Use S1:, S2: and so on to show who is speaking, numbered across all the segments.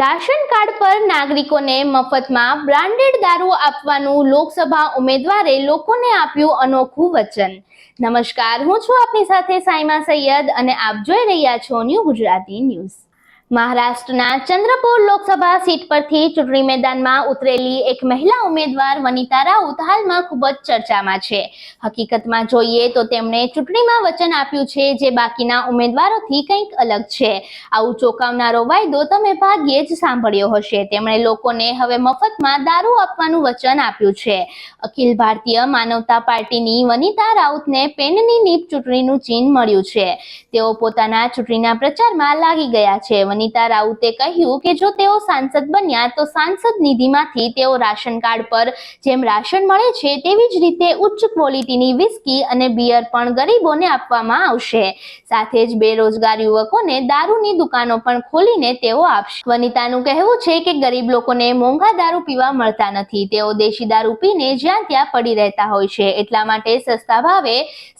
S1: Ration card પર નાગરિકોને મફતમાં બ્રાન્ડેડ દારૂ આપવાનું લોકસભા ઉમેદવારે લોકોને આપ્યું અનોખું વચન. નમસ્કાર, હું છું આપની સાથે સાઈમા સૈયદ અને આપ જોઈ રહ્યા છો ન્યૂ ગુજરાતી ન્યૂઝ. મહારાષ્ટ્રના ચંદ્રપુર લોકસભા સીટ પરથી ચૂંટણી મેદાનમાં ઉતરેલી એક મહિલા ઉમેદવાર વનિતા રાઉત હાલમાં ખૂબ જ ચર્ચામાં છે. હકીકતમાં જોઈએ તો તેમણે ચૂંટણીમાં વચન આપ્યું છે જે બાકીના ઉમેદવારોથી કંઈક અલગ છે. આવું ચોંકાવનારો વાયદો તમે ભાગ્યે જ સાંભળ્યો હશે. તેમણે લોકોને હવે મફતમાં દારૂ આપવાનું વચન આપ્યું છે. અખિલ ભારતીય માનવતા પાર્ટીની વનિતા રાઉતને પેનની નીપ ચૂંટણીનું ચિહ્ન મળ્યું છે. તેઓ પોતાના ચૂંટણીના પ્રચારમાં લાગી ગયા છે. વનિતા રાઉતે કહ્યું કે જો તેઓ સાંસદ બન્યા તો સાંસદ નિધિમાંથી તેઓ રાશન કાર્ડ પર જેમ રાશન મળે છે તેવી જ રીતે ઉચ્ચ ક્વોલિટીની વિસ્કી અને બિયર પણ ગરીબોને આપવામાં આવશે. સાથે જ બેરોજગાર યુવકોને દારૂની દુકાનો પણ ખોલીને તેઓ આપશે. વનિતાનું કહેવું છે કે ગરીબ લોકોને મોંઘા દારૂ પીવા મળતા નથી. તેઓ દેશી દારૂ પીને જ્યાં ત્યાં પડી રહેતા હોય છે. એટલા માટે સસ્તા ભાવે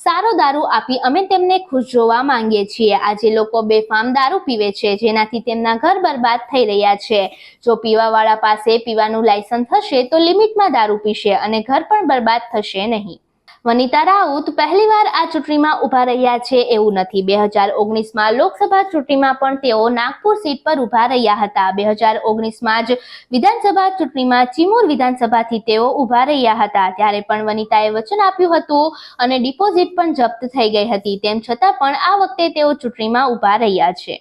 S1: સારો દારૂ આપી અમે તેમને ખુશ જોવા માંગીએ છીએ. આજે લોકો બેફામ દારૂ પીવે છે જેનાથી તેમના ઘર બરબાદ થઈ રહ્યા છે. જો પીવાવાળા પાસે પીવાનું લાયસન્સ હશે, તો લિમિટમાં દારૂ પીશે અને ઘર પણ બરબાદ થશે નહીં. વનિતા રાઉત પહેલીવાર આ ચૂંટણીમાં ઊભા રહ્યા છે એવું નથી. બે હજાર ઓગણીસમાં લોકસભા ચૂંટણીમાં પણ તેઓ નાગપુર સીટ પર ઊભા રહ્યા હતા. બે હજાર ઓગણીસમાં જ વિધાનસભા ચૂંટણીમાં ચિમુર વિધાનસભાથી તેઓ ઊભા રહ્યા હતા. ત્યારે પણ વનિતાએ વચન આપ્યું હતું અને ડિપોઝિટ પણ જપ્ત થઈ ગઈ હતી. તેમ છતાં પણ આ વખતે તેઓ ચૂંટણીમાં ઊભા રહ્યા છે.